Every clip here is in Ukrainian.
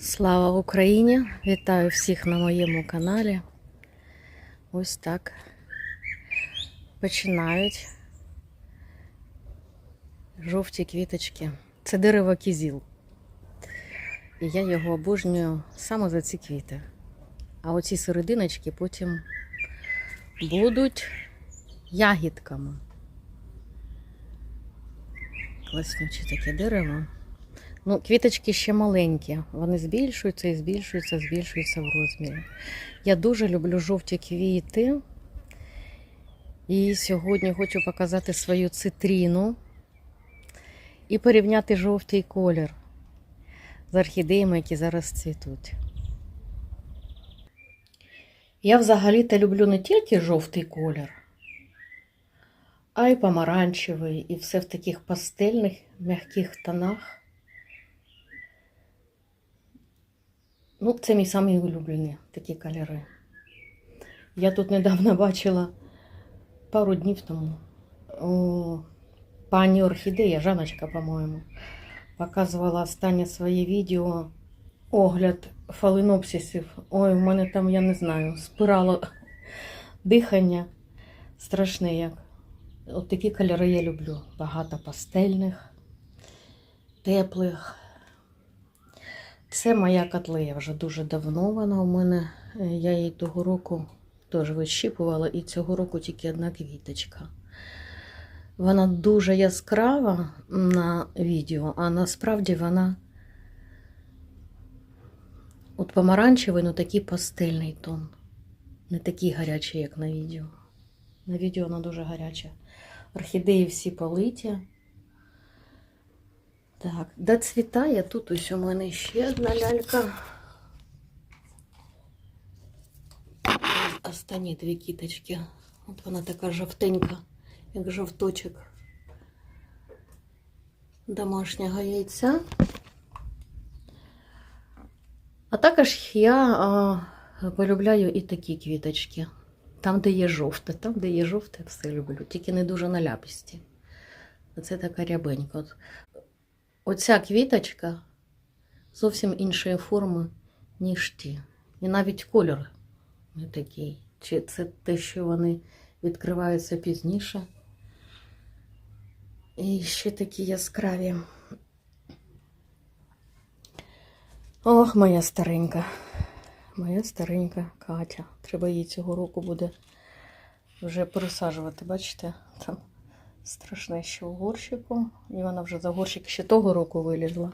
Слава Україні! Вітаю всіх на моєму каналі. Ось так починають жовті квіточки. Це дерево кізіл. І я його обожнюю саме за ці квіти. А оці серединочки потім будуть ягідками. Класнюче таке дерево. Ну, квіточки ще маленькі, вони збільшуються і збільшуються, збільшуються в розмірі. Я дуже люблю жовті квіти. І сьогодні хочу показати свою цитріну і порівняти жовтий колір з орхідеями, які зараз цвітуть. Я взагалі-то люблю не тільки жовтий колір, а й помаранчевий, і все в таких пастельних м'яких тонах. Ну, це мій самий улюблений такі кольори. Я тут недавно бачила пару днів тому о, пані Орхідея, Жаночка, по-моєму, показувала останнє своє відео огляд фаленопсисів. Ой, у мене там, я не знаю, спирало дихання страшне як. От такі кольори я люблю. Багато пастельних, теплих. Це моя котлея вже дуже давно вона у мене. Е, Я її того року теж вищіпувала, і цього року тільки одна квіточка. Вона дуже яскрава на відео, а насправді вона от помаранчевий, ну такий пастельний тон. Не такий гарячий, як на відео. На відео вона дуже гаряча. Орхідеї всі политі. Так, доцвітає. Тут ось у мене ще одна лялька. Останні дві кіточки. От вона така жовтенька, як жовточок домашнього яйця. А також я а, полюбляю і такі квіточки. Там, де є жовте, там, де є жовте, все люблю. Тільки не дуже на ляпісті. Оце така рябенька. Оця квіточка зовсім іншої форми, ніж ті. І навіть кольор не такий. Чи це те, що вони відкриваються пізніше? І ще такі яскраві. Ох, моя старенька. Моя старенька Катя. Треба її цього року буде вже пересаджувати, бачите? Там страшне, що в горщику. І вона вже за горщик ще того року вилізла.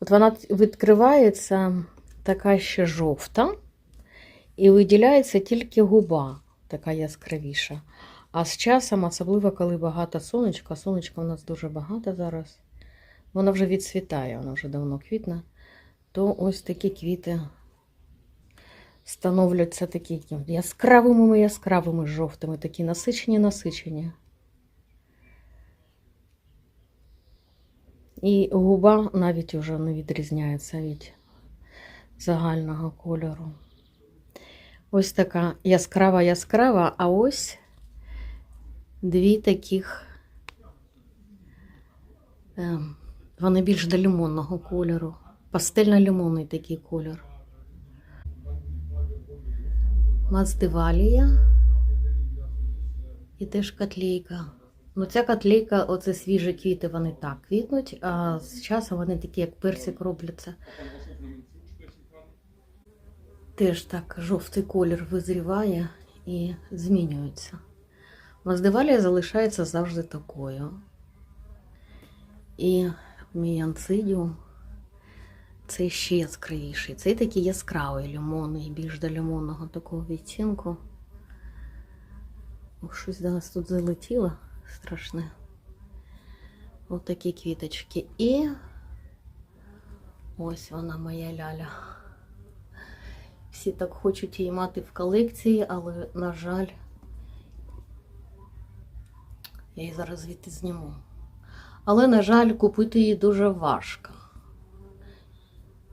От вона відкривається така ще жовта, і виділяється тільки губа, така яскравіша. А з часом, особливо, коли багато сонечка, сонечка у нас дуже багато зараз, вона вже відцвітає, вона вже давно квітне, то ось такі квіти становляться такі яскравими яскравими жовтими, такі насичені, І губа навіть уже не відрізняється від загального кольору. Ось така яскрава яскрава, а ось дві таких, е, вони більш до лимонного кольору. Пастельно-лимонний такий кольор. Маздивалія і теж котлейка. Ну, ця котлейка, оце свіжі квіти, вони так квітнуть, а з часом вони такі, як персик, робляться. Теж так жовтий колір визріває і змінюється. Маздивалія залишається завжди такою. І міянцидіум це ще яскравіший. Цей такий яскравий лимонний, більш до лимонного такого відтінку. Ох, щось до нас тут залетіло страшне. Ось такі квіточки. І ось вона моя ляля. Всі так хочуть її мати в колекції, але, на жаль, я її зараз звідти зніму. Але, на жаль, купити її дуже важко.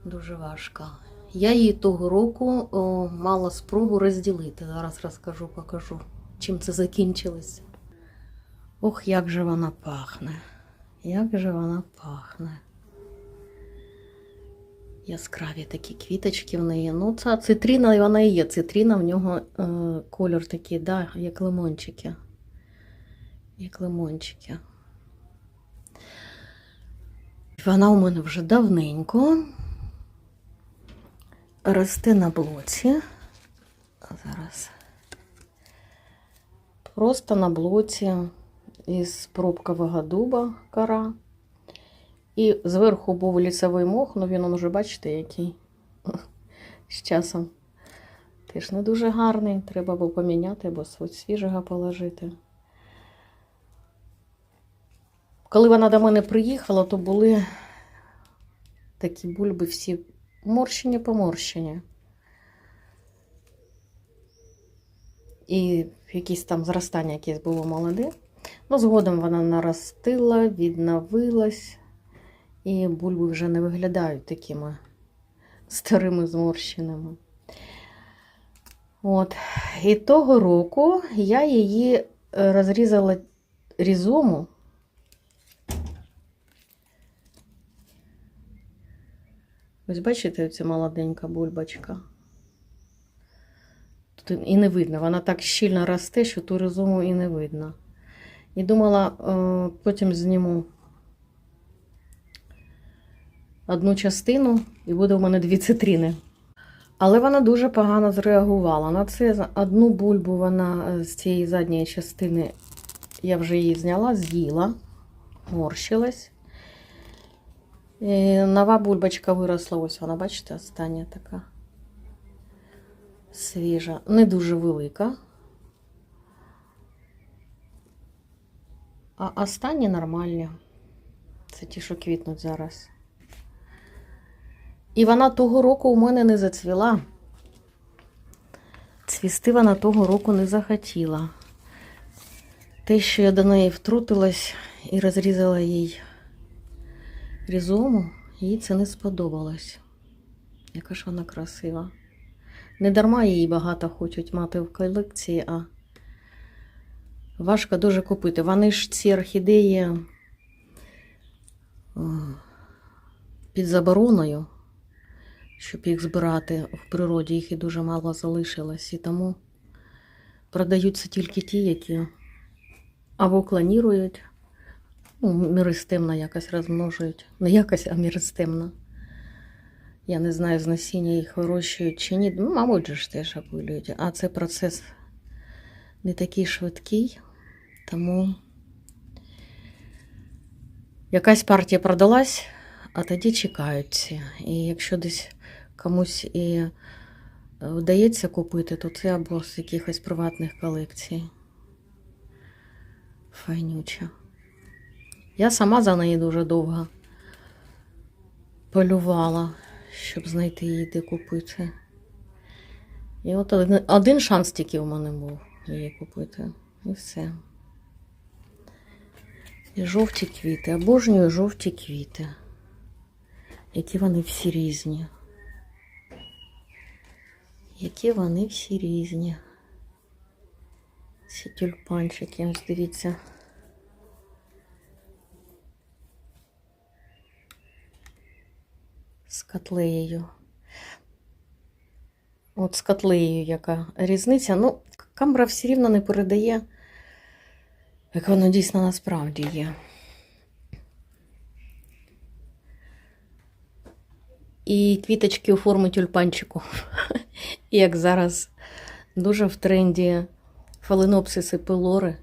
Дуже важко. Я її того року о, мала спробу розділити. Зараз розкажу, покажу, чим це закінчилося. Ох, як же вона пахне. Як же вона пахне. Яскраві такі квіточки в неї. Ну, це цитріна, і вона і є. Цитріна в нього е, кольор такий, да, як лимончики. Як лимончики. Вона у мене вже давненько. Росте на блоці. Зараз. Просто на блоці із пробкового дуба кора. І зверху був лісовий мох, ну він вже бачите, який з часом теж не дуже гарний. Треба було поміняти або свіжого положити. Коли вона до мене приїхала, то були такі бульби всі морщені поморщені. І якісь там зростання якесь було молоде. Ну, згодом вона наростила, відновилась, і бульби вже не виглядають такими старими зморщеними. От. І того року я її е, розрізала різому. Ось бачите, ця молоденька бульбочка. Тут і не видно, вона так щільно росте, що ту ризому і не видно. І думала, е, потім зніму одну частину, і буде у мене дві цитрини. Але вона дуже погано зреагувала. На це одну бульбу вона е, з цієї задньої частини, я вже її зняла, з'їла, морщилась. І нова бульбочка виросла, ось вона, бачите, остання така свіжа, не дуже велика. А останні нормальні. Це ті, що квітнуть зараз. І вона того року у мене не зацвіла. Цвісти вона того року не захотіла. Те, що я до неї втрутилась і розрізала їй різому, їй це не сподобалось. Яка ж вона красива. Не дарма її багато хочуть мати в колекції, а важко дуже купити. Вони ж ці орхідеї під забороною, щоб їх збирати в природі, їх і дуже мало залишилось. І тому продаються тільки ті, які або клонірують, ну, міристемно якось розмножують. Не якось, а міристемно. Я не знаю, з насіння їх вирощують чи ні. Ну, мабуть, ж теж опилюють. А це процес не такий швидкий, тому якась партія продалась, а тоді чекають. І якщо десь комусь і вдається купити, то це або з якихось приватних колекцій. Файнюча. Я сама за неї дуже довго полювала, щоб знайти її де купити. І от один, один шанс тільки у мене був її купити. І все. І жовті квіти, обожнюю жовті квіти. Які вони всі різні. Які вони всі різні. Ці тюльпанчики, ось дивіться. З котлеєю. От з котлеєю яка різниця. Ну, камера все рівно не передає, як воно дійсно насправді є. І квіточки у формі тюльпанчику. Як зараз дуже в тренді фаленопсиси пилори.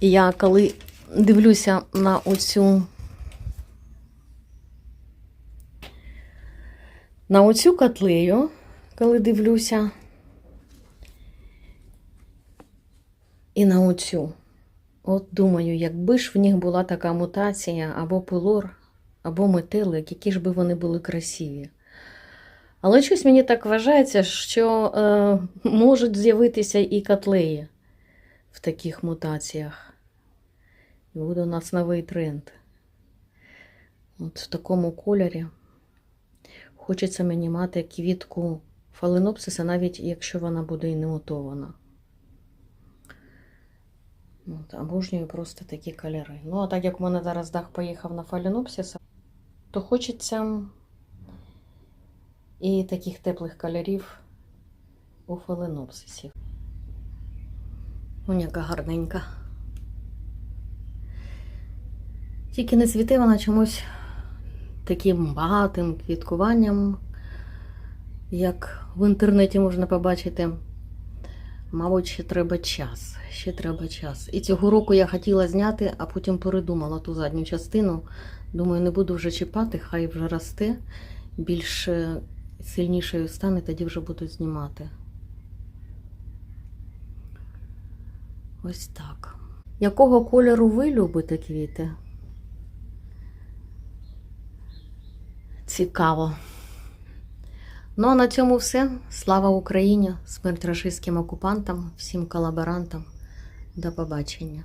Я коли дивлюся на оцю на оцю котлею, коли дивлюся, і на оцю. От думаю, якби ж в них була така мутація або пилор, або метелик, які ж би вони були красиві. Але щось мені так вважається, що е, можуть з'явитися і котлеї в таких мутаціях. І буде у нас новий тренд. От в такому кольорі. Хочеться мені мати квітку фаленопсиса, навіть якщо вона буде і не мутована. От, обожнюю просто такі кольори. Ну, а так як у мене зараз дах поїхав на фаленопсиса, то хочеться і таких теплих кольорів у фаленопсисів. Ось яка гарненька. Тільки не цвіте вона чомусь таким багатим квіткуванням, як в інтернеті можна побачити. Мабуть, ще треба час. Ще треба час. І цього року я хотіла зняти, а потім передумала ту задню частину. Думаю, не буду вже чіпати, хай вже росте. Більш е, сильнішою стане, тоді вже буду знімати. Ось так. Якого кольору ви любите квіти? Цікаво. Ну а на цьому все. Слава Україні! Смерть рашистським окупантам, всім колаборантам. До побачення.